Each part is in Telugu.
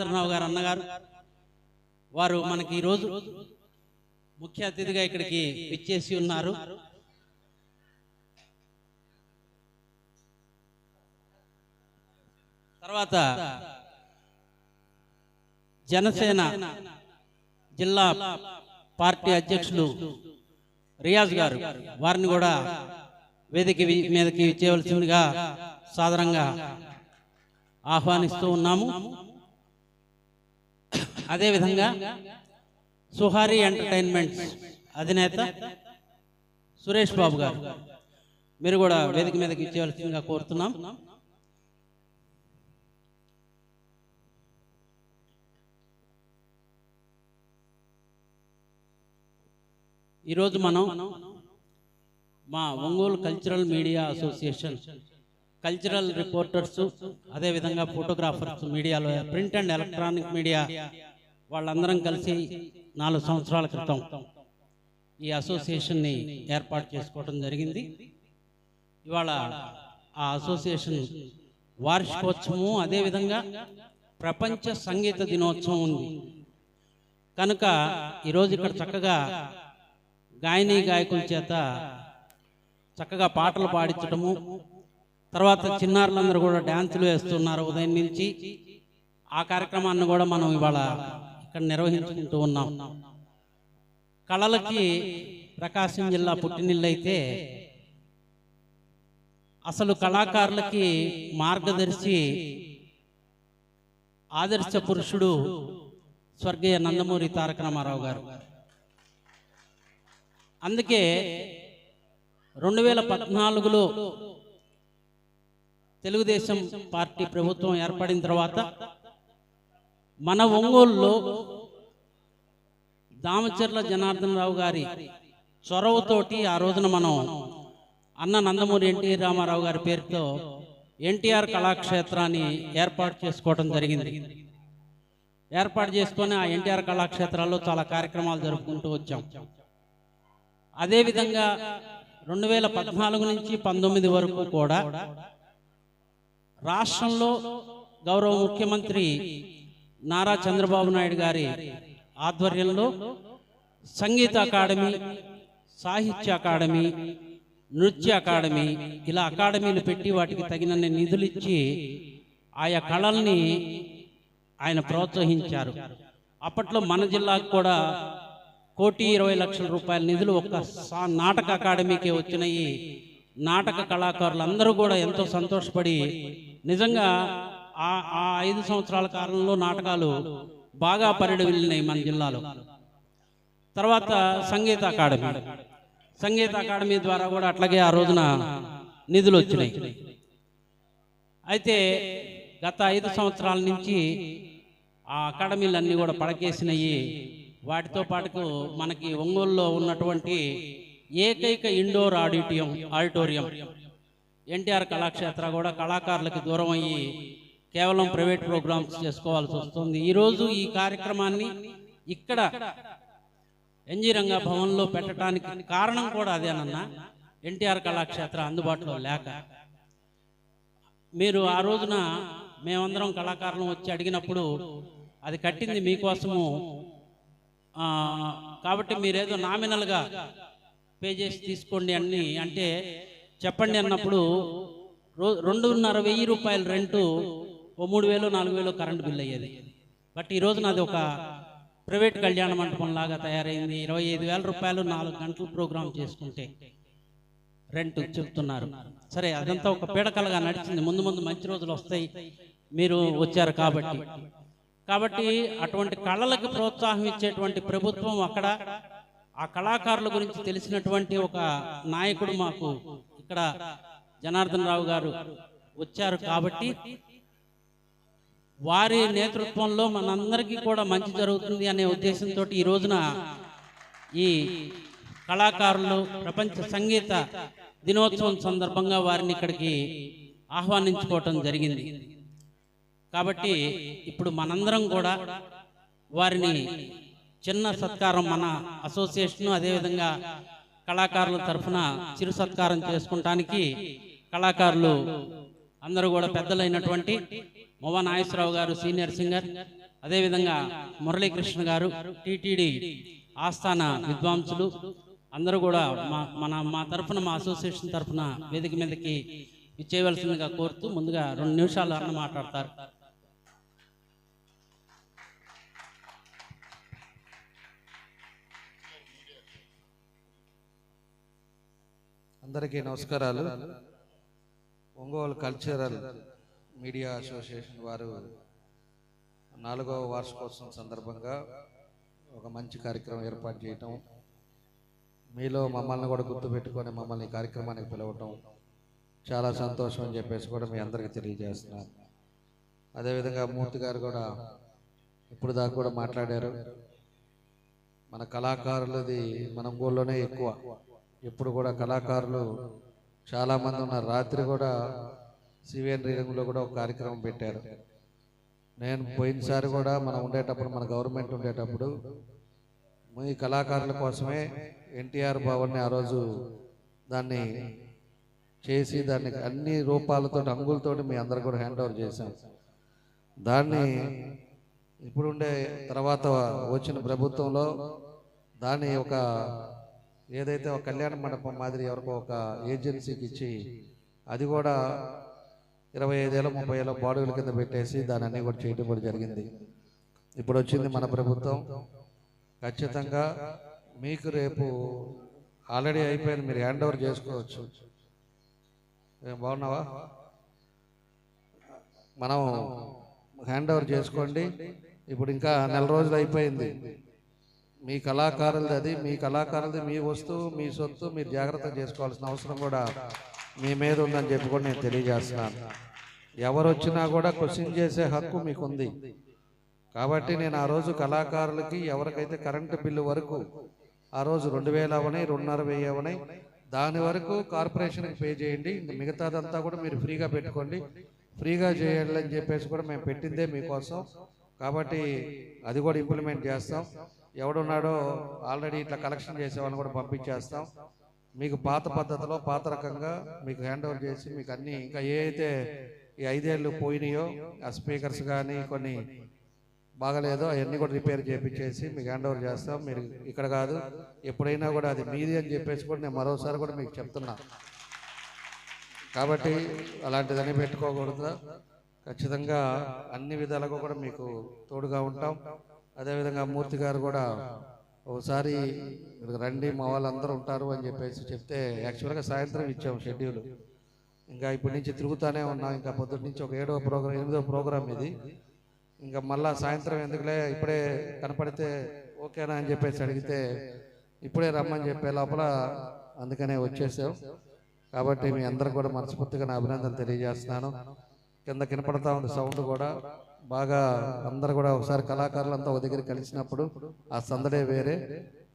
జనార్దన్ గారు అన్నగారు వారు మనకి ఈరోజు ముఖ్య అతిథిగా ఇక్కడికి విచ్చేసి ఉన్నారు. తర్వాత జనసేన జిల్లా పార్టీ అధ్యక్షులు రియాజ్ గారు వారిని కూడా వేదిక మీదకి చేయవలసిందిగా సాధారణంగా ఆహ్వానిస్తూ ఉన్నాము. అదేవిధంగా సుహారి ఎంటర్టైన్మెంట్స్ అధినేత సురేష్ బాబు గారు. మీరు కూడా వేదిక మీదకి ఇచ్చేవలసిందిగా కోరుతున్నాం. ఈరోజు మనం మా Ongole cultural media association cultural reporters అదేవిధంగా ఫోటోగ్రాఫర్స్ మీడియాలో ప్రింట్ అండ్ ఎలక్ట్రానిక్ మీడియా వాళ్ళందరం కలిసి నాలుగు సంవత్సరాల క్రితం ఈ అసోసియేషన్ని ఏర్పాటు చేసుకోవడం జరిగింది. ఇవాళ ఆ అసోసియేషన్ వార్షికోత్సవం అదేవిధంగా ప్రపంచ సంగీత దినోత్సవం ఉంది. కనుక ఈరోజు ఇక్కడ చక్కగా గాయని గాయకుల చేత చక్కగా పాటలు పాడించడము తర్వాత చిన్నారులందరూ కూడా డ్యాన్సులు వేస్తున్నారు ఉదయం నుంచి. ఆ కార్యక్రమాన్ని కూడా మనం ఇవాళ ఇక్కడ నిర్వహించుకుంటూ ఉన్నాం. కళలకి ప్రకాశం జిల్లా పుట్టినిల్లైతే అసలు కళాకారులకి మార్గదర్శి ఆదర్శ పురుషుడు స్వర్గీయ నందమూరి తారక రామారావు గారు. అందుకే రెండు వేల పద్నాలుగులో తెలుగుదేశం పార్టీ ప్రభుత్వం ఏర్పడిన తర్వాత మన ఒంగోలులో దామచర్ల జనార్దన్ రావు గారి చొరవతోటి ఆ రోజున మనం అన్న నందమూరి ఎన్టీ రామారావు గారి పేరుతో ఎన్టీఆర్ కళాక్షేత్రాన్ని ఏర్పాటు చేసుకోవడం జరిగింది. ఏర్పాటు చేసుకొని ఆ ఎన్టీఆర్ కళాక్షేత్రాల్లో చాలా కార్యక్రమాలు జరుపుకుంటూ వచ్చాం. అదేవిధంగా రెండు వేల పద్నాలుగు నుంచి పంతొమ్మిది వరకు కూడా రాష్ట్రంలో గౌరవ ముఖ్యమంత్రి నారా చంద్రబాబు నాయుడు గారి ఆధ్వర్యంలో Sangeetha academy Sahitya academy Nritya academy ఇలా అకాడమీలు పెట్టి వాటికి తగినన్ని నిధులు ఇచ్చి ఆయా కళల్ని ఆయన ప్రోత్సహించారు. అప్పట్లో మన జిల్లాకు కూడా కోటి ఇరవై లక్షల రూపాయల నిధులు ఒక్క సా- నాటక అకాడమీకే వచ్చినాయి. నాటక కళాకారులు అందరూ కూడా ఎంతో సంతోషపడి నిజంగా ఆ ఆ ఐదు సంవత్సరాల కాలంలో నాటకాలు బాగా పరిడి వెళ్ళినాయి మన జిల్లాలో. తర్వాత సంగీత అకాడమీ. సంగీత అకాడమీ ద్వారా కూడా అట్లాగే ఆ రోజున నిధులు వచ్చినాయి. అయితే గత ఐదు సంవత్సరాల నుంచి ఆ అకాడమీలన్నీ కూడా పడకేసినవి వాటితో పాటుకు మనకి ఒంగోలులో ఉన్నటువంటి ఏకైక indoor auditorium auditorium. NTR Kalakshetra కూడా కళాకారులకు దూరం అయ్యి కేవలం ప్రైవేట్ ప్రోగ్రామ్స్ చేసుకోవాల్సి వస్తుంది. ఈరోజు ఈ కార్యక్రమాన్ని ఇక్కడ ఎన్జీ రంగ భవన్లో పెట్టడానికి కారణం కూడా అదేనన్నా ఎన్టీఆర్ కళాక్షేత్ర అందుబాటులో లేక. మీరు ఆ రోజున మేమందరం కళాకారులం వచ్చి అడిగినప్పుడు అది కట్టింది మీకోసము కాబట్టి మీరేదో నామినల్గా పే చేసి తీసుకోండి అన్ని అంటే చెప్పండి అన్నప్పుడు రెండున్నర వెయ్యి రూపాయల రెంటు ఓ మూడు వేలు నాలుగు వేలు కరెంట్ బిల్ అయ్యేది. బట్ ఈరోజు నాది అది ఒక ప్రైవేట్ కళ్యాణ మండపం లాగా తయారైంది. ఇరవై ఐదు వేల రూపాయలు నాలుగు గంటలు ప్రోగ్రామ్ చేసుకుంటే రెంట్ చెప్తున్నారు. సరే అదంతా ఒక పీడకలుగా నడిచింది. ముందు ముందు మంచి రోజులు వస్తాయి. మీరు వచ్చారు కాబట్టి. కాబట్టి అటువంటి కళలకు ప్రోత్సాహం ఇచ్చేటువంటి ప్రభుత్వం అక్కడ ఆ కళాకారుల గురించి తెలిసినటువంటి ఒక నాయకుడు మాకు ఇక్కడ జనార్దన్ రావు గారు వచ్చారు కాబట్టి వారి నేతృత్వంలో మనందరికీ కూడా మంచి జరుగుతుంది అనే ఉద్దేశంతో ఈ రోజున ఈ కళాకారులు ప్రపంచ సంగీత దినోత్సవం సందర్భంగా వారిని ఇక్కడికి ఆహ్వానించుకోవటం జరిగింది. కాబట్టి ఇప్పుడు మనందరం కూడా వారిని చిన్న సత్కారం మన అసోసియేషన్ అదేవిధంగా కళాకారుల తరఫున చిరు సత్కారం చేసుకుంటానికి కళాకారులు అందరూ కూడా పెద్దలైనటువంటి మోవా నాగేశ్వరరావు గారు సీనియర్ సింగర్. అదేవిధంగా మురళీకృష్ణ గారు టిటిడి ఆస్థాన విద్వాంసులు. అందరూ కూడా మా మన మా తరఫున మా అసోసియేషన్ తరఫున వేదిక మీదకి ఇచ్చేయవలసిందిగా కోరుతూ ముందుగా రెండు నిమిషాలు అన్న మాట్లాడతారు. అందరికీ నమస్కారాలు. ఒంగోలు కల్చరల్ మీడియా అసోసియేషన్ వారు నాలుగవ వార్షికోత్సవం సందర్భంగా ఒక మంచి కార్యక్రమం ఏర్పాటు చేయటం మీలో మమ్మల్ని కూడా గుర్తుపెట్టుకొని మమ్మల్ని కార్యక్రమానికి పిలవటం చాలా సంతోషం అని చెప్పేసి కూడా మీ అందరికీ తెలియజేస్తున్నాను. అదేవిధంగా మూర్తి గారు కూడా ఇప్పుడు దాకా కూడా మాట్లాడారు. మన కళాకారులది మన ఊళ్ళోనే ఎక్కువ. ఇప్పుడు కూడా కళాకారులు చాలామంది ఉన్నారు. రాత్రి కూడా సివిఎన్ రీడింగ్లో కూడా ఒక కార్యక్రమం పెట్టారు. నేను పోయినసారి కూడా మనం ఉండేటప్పుడు మన గవర్నమెంట్ ఉండేటప్పుడు మీ కళాకారుల కోసమే ఎన్టీఆర్ భవన్ని ఆ రోజు దాన్ని చేసి దాన్ని అన్ని రూపాలతో అంగులతో మీ అందరు కూడా హ్యాండ్ ఓవర్ చేశాం. దాన్ని ఇప్పుడుండే తర్వాత వచ్చిన ప్రభుత్వంలో దాన్ని ఒక ఏదైతే ఒక కళ్యాణ మండపం మాదిరి ఎవరికో ఒక ఏజెన్సీకి ఇచ్చి అది కూడా ఇరవై ఐదేళ్ళ ముప్పై ఏళ్ళ బాడుగుల కింద పెట్టేసి దాని అన్ని కూడా చేయడం కూడా జరిగింది. ఇప్పుడు వచ్చింది మన ప్రభుత్వం. ఖచ్చితంగా మీకు రేపు ఆల్రెడీ అయిపోయింది. మీరు హ్యాండ్ ఓవర్ చేసుకోవచ్చు. ఏం బాగున్నావా? మనం హ్యాండ్ ఓవర్ చేసుకోండి. ఇప్పుడు ఇంకా నెల రోజులు అయిపోయింది. మీ కళాకారులది అది మీ కళాకారులది మీ వస్తువు మీ సొత్తు మీరు జాగ్రత్త చేసుకోవాల్సిన అవసరం కూడా మీ మీద ఉందని చెప్పి కూడా నేను తెలియజేస్తున్నాను. ఎవరు వచ్చినా కూడా క్వశ్చన్ చేసే హక్కు మీకు ఉంది కాబట్టి నేను ఆ రోజు కళాకారులకి ఎవరికైతే కరెంటు బిల్లు వరకు ఆ రోజు రెండు వేలు అవనాయి రెండున్నర వెయ్యి అవనాయి దాని వరకు కార్పొరేషన్కి పే చేయండి. మిగతాదంతా కూడా మీరు ఫ్రీగా పెట్టుకోండి. ఫ్రీగా చేయాలి అని చెప్పేసి కూడా మేము పెట్టిందే మీకోసం. కాబట్టి అది కూడా ఇంప్లిమెంట్ చేస్తాం. ఎవడున్నాడో ఆల్రెడీ ఇట్లా కలెక్షన్ చేసేవాళ్ళని కూడా పంపించేస్తాం. మీకు పాత పద్ధతిలో పాత రకంగా మీకు హ్యాండ్ ఓవర్ చేసి మీకు అన్ని ఇంకా ఏ అయితే ఈ ఐదేళ్ళు పోయినాయో ఆ స్పీకర్స్ కానీ కొన్ని బాగలేదో అవన్నీ కూడా రిపేర్ చేపించేసి మీకు హ్యాండ్ ఓవర్ చేస్తాం. మీరు ఇక్కడ కాదు ఎప్పుడైనా కూడా అది మీది అని చెప్పేసి కూడా నేను మరోసారి కూడా మీకు చెప్తున్నా. కాబట్టి అలాంటిదని పెట్టుకోకూడదు. ఖచ్చితంగా అన్ని విధాలుగా కూడా మీకు తోడుగా ఉంటాం. అదేవిధంగా మూర్తి గారు కూడా ఒకసారి రండి మా వాళ్ళందరూ ఉంటారు అని చెప్పేసి చెప్తే యాక్చువల్గా సాయంత్రం ఇచ్చాం షెడ్యూల్ ఇంకా ఇప్పటి నుంచి తిరుగుతూనే ఉన్నాం. ఇంకా పొద్దున్న నుంచి ఒక ఏడవ ప్రోగ్రామ్ ఎనిమిదవ ప్రోగ్రామ్ ఇది. ఇంకా మళ్ళా సాయంత్రం ఎందుకులే ఇప్పుడే కనపడితే ఓకేనా అని చెప్పేసి అడిగితే ఇప్పుడే రమ్మని చెప్పే లోపల అందుకనే వచ్చేసాం. కాబట్టి మీ అందరికి కూడా మనస్ఫూర్తిగా నా అభినందనలు తెలియజేస్తున్నాను. కింద కనపడతా ఉంది సౌండ్ కూడా. బాగా అందరు కూడా ఒకసారి కళాకారులంతా ఒక దగ్గర కలిసినప్పుడు ఆ సందడే వేరే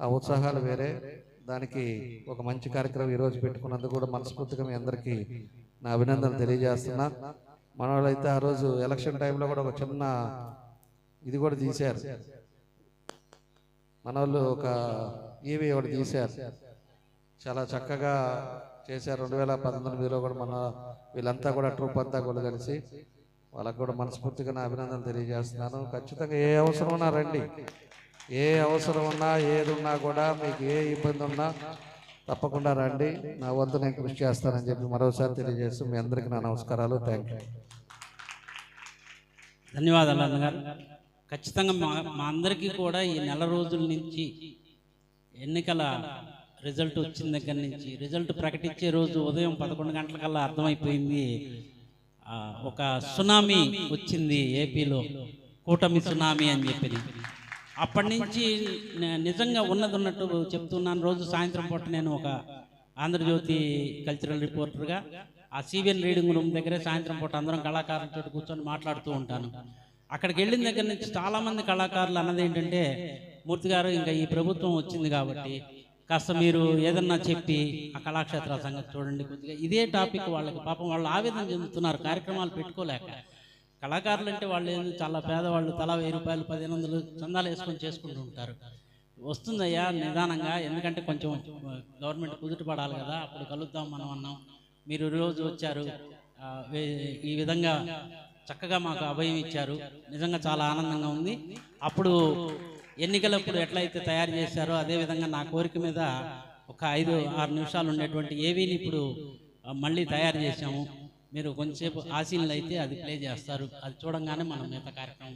ఆ ఉత్సాహాలు వేరే. దానికి ఒక మంచి కార్యక్రమం ఈరోజు పెట్టుకున్నందుకు కూడా మనస్ఫూర్తిగా మీ అందరికీ నా అభినందనలు తెలియజేస్తున్నా. మన వాళ్ళైతే ఆ రోజు ఎలక్షన్ టైంలో కూడా ఒక చిన్న ఇది కూడా తీశారు. మన వాళ్ళు ఒక ఈవీ ఒకటి తీశారు. చాలా చక్కగా చేశారు. రెండు వేల పంతొమ్మిదిలో కూడా మన వీళ్ళంతా కూడా ట్రూప్ అంతా కూడా కలిసి వాళ్ళకు కూడా మనస్ఫూర్తిగా నా అభినందనలు తెలియజేస్తున్నాను. ఖచ్చితంగా ఏ అవసరం ఉన్నా రండి. ఏ అవసరం ఉన్నా ఏది ఉన్నా కూడా మీకు ఏ ఇబ్బంది ఉన్నా తప్పకుండా రండి. నా వంతు నేను కృషి చేస్తానని చెప్పి మరోసారి తెలియజేస్తూ మీ అందరికీ నా నమస్కారాలు. థ్యాంక్ యూ ధన్యవాదాలు అన్నగారు. ఖచ్చితంగా మా మా అందరికీ కూడా ఈ నెల రోజుల నుంచి ఎన్నికల రిజల్ట్ వచ్చిన దగ్గర నుంచి రిజల్ట్ ప్రకటించే రోజు ఉదయం పదకొండు గంటలకల్లా అర్థమైపోయింది. ఒక సునామీ వచ్చింది ఏపీలో. కూటమి సునామీ అని చెప్పి అప్పటి నుంచి నిజంగా ఉన్నది ఉన్నట్టు చెప్తున్నాను. రోజు సాయంత్రం పూట నేను ఒక ఆంధ్రజ్యోతి కల్చరల్ రిపోర్టర్గా ఆ సివిఎన్ రీడింగ్ రూమ్ దగ్గరే సాయంత్రం పూట అందరం కళాకారులతో కూర్చొని మాట్లాడుతూ ఉంటాను. అక్కడికి వెళ్ళిన దగ్గర నుంచి చాలామంది కళాకారులు అన్నది ఏంటంటే మూర్తి గారు ఇంకా ఈ ప్రభుత్వం వచ్చింది కాబట్టి కాస్త మీరు ఏదన్నా చెప్పి ఆ కళాక్షేత్రాల సంగతి చూడండి. కొద్దిగా ఇదే టాపిక్ వాళ్ళకి పాపం వాళ్ళు ఆవేదన చెందుతున్నారు కార్యక్రమాలు పెట్టుకోలేక. కళాకారులు అంటే వాళ్ళు ఏంది చాలా పేదవాళ్ళు తలా వెయ్యి రూపాయలు పదిహేను వందలు చందాలు వేసుకొని చేసుకుంటూ ఉంటారు. వస్తుందయ్యా నిదానంగా ఎందుకంటే కొంచెం గవర్నమెంట్ కుదుట పడాలి కదా అప్పుడు కలుద్దాం మనం అన్నాం. మీరు రోజు వచ్చారు ఈ విధంగా చక్కగా మాకు అభయం ఇచ్చారు. నిజంగా చాలా ఆనందంగా ఉంది. అప్పుడు ఎన్నికలప్పుడు ఎట్లయితే తయారు చేశారో అదే విధంగా నా కోరిక మీద ఒక ఐదు ఆరు నిమిషాలు ఉండేటువంటి ఏవీని ఇప్పుడు మళ్ళీ తయారు చేశాము. మీరు కొంచెంసేపు ఆశీనులు అయితే అది ప్లే చేస్తారు. అది చూడంగానే మనం మిగతా కార్యక్రమం